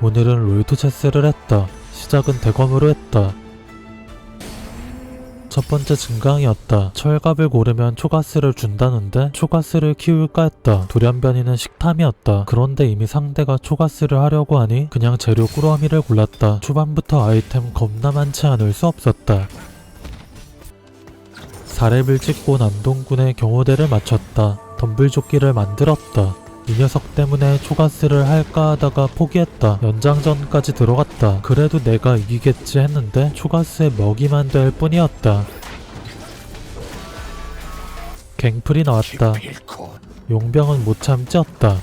오늘은 롤토 체스를 했다. 시작은 대검으로 했다. 첫 번째 증강이었다. 철갑을 고르면 초가스를 준다는데 초가스를 키울까 했다. 돌연변이는 식탐이었다. 그런데 이미 상대가 초가스를 하려고 하니 그냥 재료 꾸러미를 골랐다. 초반부터 아이템 겁나 많지 않을 수 없었다. 4렙을 찍고 남동군의 경호대를 마쳤다. 덤불조끼를 만들었다. 이 녀석 때문에 초가스를 할까 하다가 포기했다. 연장전까지 들어갔다. 그래도 내가 이기겠지 했는데 초가스에 먹이만 될 뿐이었다. 갱플이 나왔다. 용병은 못 참지 었다.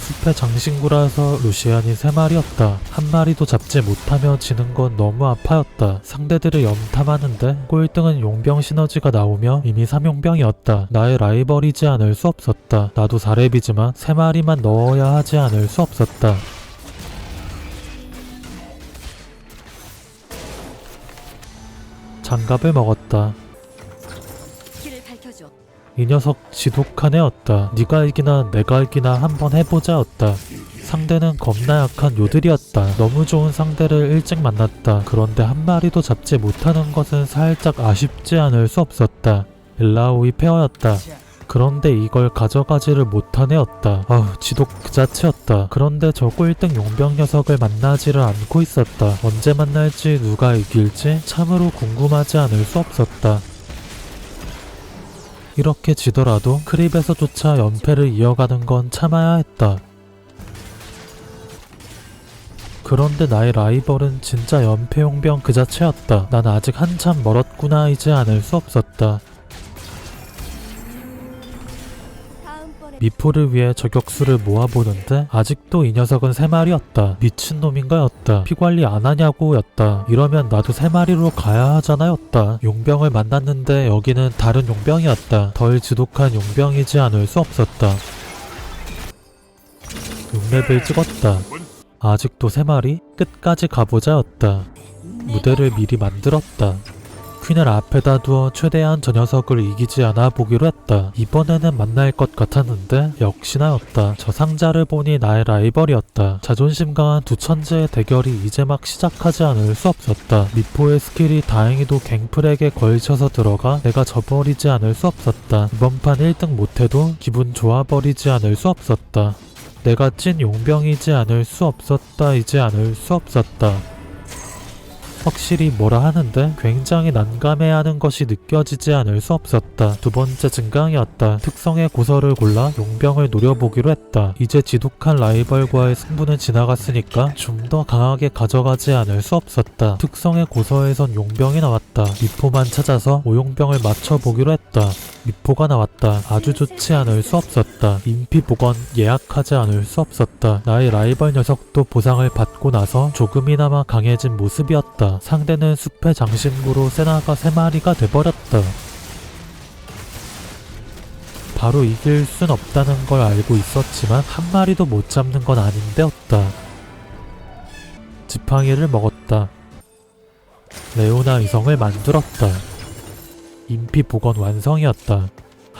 숲의 장신구라서 루시안이 세 마리였다. 한 마리도 잡지 못하며 지는 건 너무 아파였다. 상대들을 염탐하는데 꼴등은 용병 시너지가 나오며 이미 3용병이었다. 나의 라이벌이지 않을 수 없었다. 나도 4렙이지만 세 마리만 넣어야 하지 않을 수 없었다. 장갑을 먹었다. 이 녀석 지독한 애였다. 네가 이기나 내가 이기나 한번 해보자였다. 상대는 겁나 약한 요들이었다. 너무 좋은 상대를 일찍 만났다. 그런데 한 마리도 잡지 못하는 것은 살짝 아쉽지 않을 수 없었다. 일라오이 페어였다. 그런데 이걸 가져가지를 못한 애였다. 아우 지독 그 자체였다. 그런데 저 꼴등 용병 녀석을 만나지를 않고 있었다. 언제 만날지 누가 이길지 참으로 궁금하지 않을 수 없었다. 이렇게 지더라도 크립에서조차 연패를 이어가는 건 참아야 했다. 그런데 나의 라이벌은 진짜 연패 용병 그 자체였다. 난 아직 한참 멀었구나 이지 않을 수 없었다. 미포를 위해 저격수를 모아보는데 아직도 이 녀석은 세 마리였다. 미친놈인가였다. 피 관리 안 하냐고였다. 이러면 나도 세 마리로 가야 하잖아였다. 용병을 만났는데 여기는 다른 용병이었다. 덜 지독한 용병이지 않을 수 없었다. 6렙을 찍었다. 아직도 세 마리? 끝까지 가보자였다. 무대를 미리 만들었다. 퀸을 앞에다 두어 최대한 저 녀석을 이기지 않아 보기로 했다. 이번에는 만날 것 같았는데 역시나였다. 저 상자를 보니 나의 라이벌이었다. 자존심 강한 두 천재의 대결이 이제 막 시작하지 않을 수 없었다. 미포의 스킬이 다행히도 갱플에게 걸쳐서 들어가 내가 져버리지 않을 수 없었다. 이번 판 1등 못해도 기분 좋아버리지 않을 수 없었다. 내가 찐 용병이지 않을 수 없었다 이지 않을 수 없었다. 확실히 뭐라 하는데 굉장히 난감해하는 것이 느껴지지 않을 수 없었다. 두 번째 증강이었다. 특성의 고서를 골라 용병을 노려보기로 했다. 이제 지독한 라이벌과의 승부는 지나갔으니까 좀 더 강하게 가져가지 않을 수 없었다. 특성의 고서에선 용병이 나왔다. 미포만 찾아서 오용병을 맞춰보기로 했다. 미포가 나왔다. 아주 좋지 않을 수 없었다. 인피 복원 예약하지 않을 수 없었다. 나의 라이벌 녀석도 보상을 받고 나서 조금이나마 강해진 모습이었다. 상대는 숲의 장신구로 세나가 세 마리가 돼버렸다. 바로 이길 순 없다는 걸 알고 있었지만 한 마리도 못 잡는 건 아닌데였다. 지팡이를 먹었다. 레오나 이성을 만들었다. 인피 복원 완성이었다.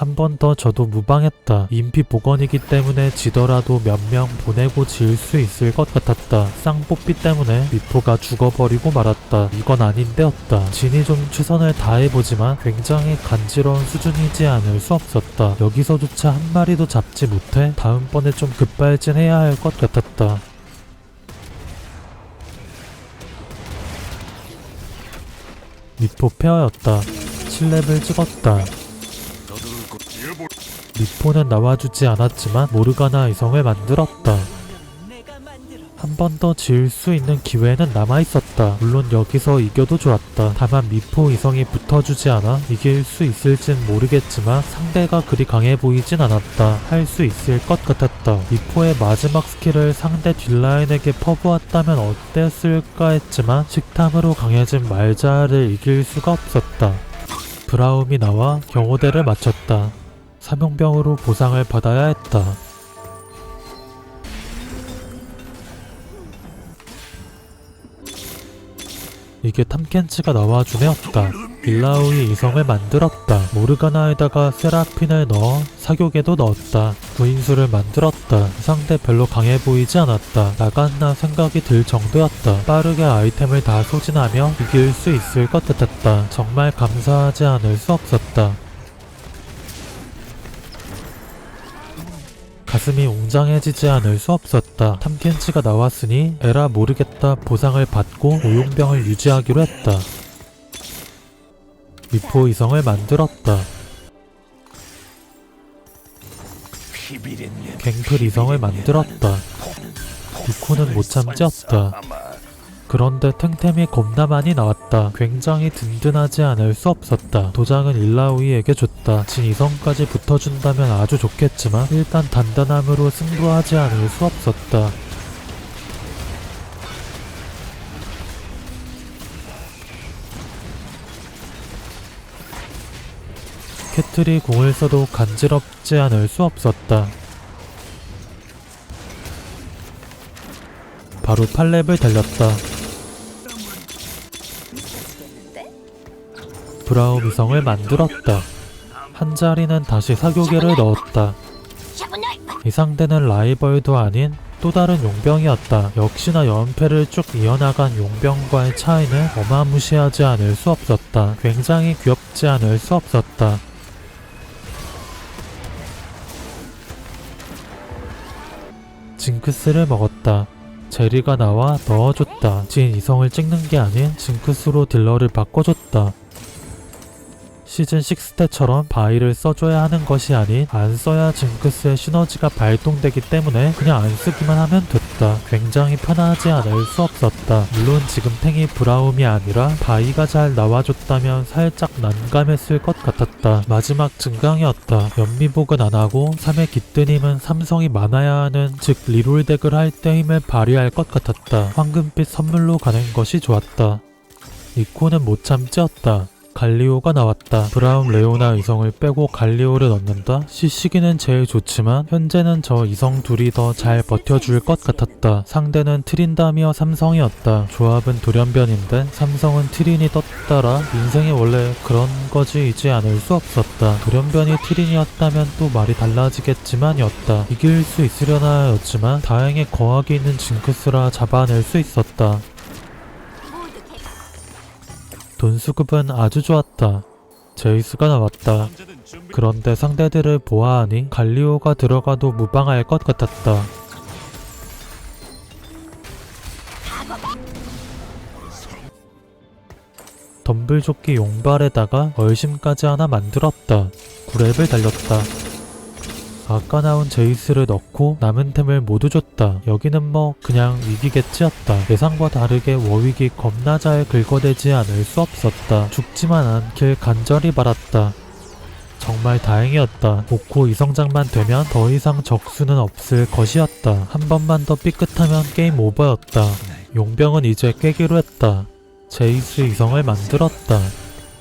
한 번 더 저도 무방했다. 인피 복원이기 때문에 지더라도 몇 명 보내고 질수 있을 것 같았다. 쌍뽀삐 때문에 미포가 죽어버리고 말았다. 이건 아닌데였다. 진이 좀 최선을 다해보지만 굉장히 간지러운 수준이지 않을 수 없었다. 여기서조차 한 마리도 잡지 못해 다음번에 좀 급발진해야 할 것 같았다. 미포 페어였다. 7렙을 찍었다. 미포는 나와주지 않았지만 모르가나 이성을 만들었다. 한번더 지을 수 있는 기회는 남아있었다. 물론 여기서 이겨도 좋았다. 다만 미포 이성이 붙어주지 않아 이길 수 있을진 모르겠지만 상대가 그리 강해 보이진 않았다. 할 수 있을 것 같았다. 미포의 마지막 스킬을 상대 뒷라인에게 퍼부었다면 어땠을까 했지만 식탐으로 강해진 말자를 이길 수가 없었다. 브라움이 나와 경호대를 마쳤다. 사명병으로 보상을 받아야 했다. 이게 탐켄치가 나와준 애였다. 일라우이 이성을 만들었다. 모르가나에다가 세라핀을 넣어 사교계도 넣었다. 구인수를 만들었다. 상대 별로 강해 보이지 않았다. 나갔나 생각이 들 정도였다. 빠르게 아이템을 다 소진하며 이길 수 있을 것 같았다. 정말 감사하지 않을 수 없었다. 가슴이 웅장해지지 않을 수 없었다. 탐켄치가 나왔으니 에라 모르겠다 보상을 받고 오용병을 유지하기로 했다. 미포 이성을 만들었다. 갱플 이성을 만들었다. 니코는 못 참지었다. 그런데 탱템이 겁나 많이 나왔다. 굉장히 든든하지 않을 수 없었다. 도장은 일라우이에게 줬다. 진 이성까지 붙어준다면 아주 좋겠지만 일단 단단함으로 승부하지 않을 수 없었다. 캐틀이 공을 써도 간지럽지 않을 수 없었다. 바로 팔렙을 달렸다. 브라움 이성을 만들었다. 한 자리는 다시 사교계를 넣었다. 이 상대는 라이벌도 아닌 또 다른 용병이었다. 역시나 연패를 쭉 이어나간 용병과의 차이는 어마무시하지 않을 수 없었다. 굉장히 귀엽지 않을 수 없었다. 징크스를 먹었다. 제리가 나와 넣어줬다. 진 이성을 찍는 게 아닌 징크스로 딜러를 바꿔줬다. 시즌 6 때처럼 바이를 써줘야 하는 것이 아닌 안 써야 징크스의 시너지가 발동되기 때문에 그냥 안 쓰기만 하면 됐다. 굉장히 편하지 않을 수 없었다. 물론 지금 탱이 브라움이 아니라 바이가 잘 나와줬다면 살짝 난감했을 것 같았다. 마지막 증강이었다. 연미복은 안 하고 3의 기뜨님은 삼성이 많아야 하는 즉 리롤 덱을 할 때 힘을 발휘할 것 같았다. 황금빛 선물로 가는 것이 좋았다. 이코는 못 참지었다. 갈리오가 나왔다. 브라운 레오나 이성을 빼고 갈리오를 넣는다? 시시기는 제일 좋지만 현재는 저 이성 둘이 더 잘 버텨줄 것 같았다. 상대는 트린다미어 삼성이었다. 조합은 돌연변인데 삼성은 트린이 떴더라. 인생이 원래 그런 거지이지 않을 수 없었다. 돌연변이 트린이었다면 또 말이 달라지겠지만이었다. 이길 수 있으려나였지만 다행히 거하게 있는 징크스라 잡아낼 수 있었다. 돈 수급은 아주 좋았다. 제이스가 나왔다. 그런데 상대들을 보아하니 갈리오가 들어가도 무방할 것 같았다. 덤블조끼 용발에다가 얼심까지 하나 만들었다. 구랩을 달렸다. 아까 나온 제이스를 넣고 남은 템을 모두 줬다. 여기는 뭐 그냥 위기겠지였다. 예상과 다르게 워윅이 겁나 잘 긁어대지 않을 수 없었다. 죽지만 않길 간절히 바랐다. 정말 다행이었다. 오코 이성장만 되면 더 이상 적수는 없을 것이었다. 한 번만 더 삐끗하면 게임 오버였다. 용병은 이제 깨기로 했다. 제이스 이성을 만들었다.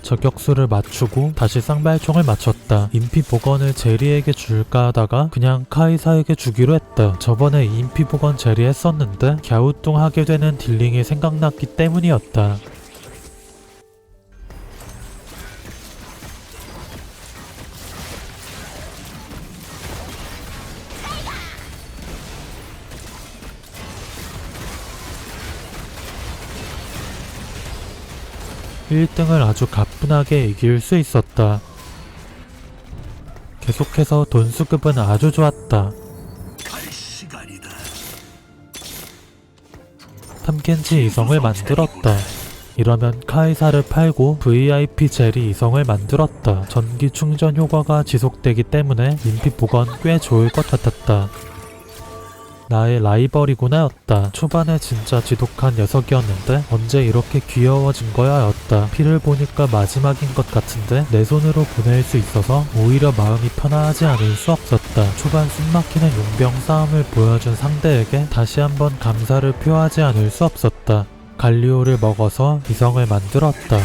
저격수를 맞추고 다시 쌍발총을 맞췄다. 인피 복원을 제리에게 줄까 하다가 그냥 카이사에게 주기로 했다. 저번에 인피 복원 제리 했었는데 갸우뚱하게 되는 딜링이 생각났기 때문이었다. 일등을 아주 가뿐하게 이길 수 있었다. 계속해서 돈 수급은 아주 좋았다. 탐켄치 이성을 만들었다. 이러면 카이사를 팔고 VIP 제리 이성을 만들었다. 전기 충전 효과가 지속되기 때문에 인피 보건 꽤 좋을 것 같았다. 나의 라이벌이구나 였다. 초반에 진짜 지독한 녀석이었는데 언제 이렇게 귀여워진 거야 였다. 피를 보니까 마지막인 것 같은데 내 손으로 보낼 수 있어서 오히려 마음이 편하지 않을 수 없었다. 초반 숨막히는 용병 싸움을 보여준 상대에게 다시 한번 감사를 표하지 않을 수 없었다. 갈리오를 먹어서 이성을 만들었다.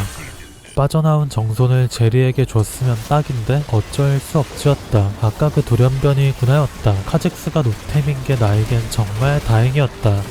빠져나온 정손을 제리에게 줬으면 딱인데 어쩔 수 없지였다. 아까 그 돌연변이 구나였다. 카직스가 노템인 게 나에겐 정말 다행이었다.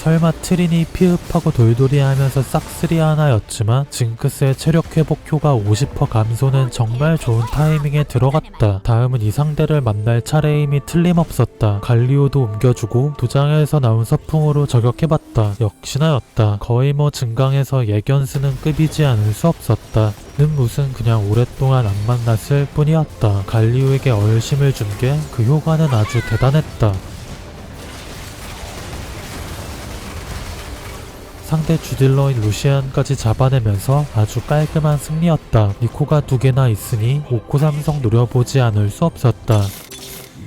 설마 트린이 피읍하고 돌돌이 하면서 싹쓸이 하나였지만 징크스의 체력 회복 효과 50% 감소는 정말 좋은 타이밍에 들어갔다. 다음은 이 상대를 만날 차례임이 틀림없었다. 갈리오도 옮겨주고 도장에서 나온 서풍으로 저격해봤다. 역시나였다. 거의 뭐 증강에서 예견 쓰는 급이지 않을 수 없었다. 는 무슨 그냥 오랫동안 안 만났을 뿐이었다. 갈리오에게 얼심을 준 게 그 효과는 아주 대단했다. 상대 주딜러인 루시안까지 잡아내면서 아주 깔끔한 승리였다. 니코가 두 개나 있으니 5코 삼성 노려보지 않을 수 없었다.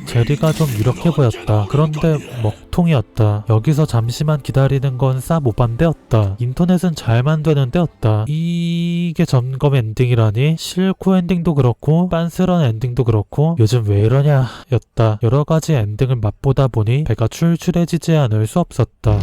제리가 좀 유력해 보였다. 그런데 먹통이었다. 여기서 잠시만 기다리는 건 싸 모반대였다. 인터넷은 잘만 되는 데였다. 이게 점검 엔딩이라니 실코 엔딩도 그렇고 빤스런 엔딩도 그렇고 요즘 왜 이러냐 였다. 여러 가지 엔딩을 맛보다 보니 배가 출출해지지 않을 수 없었다.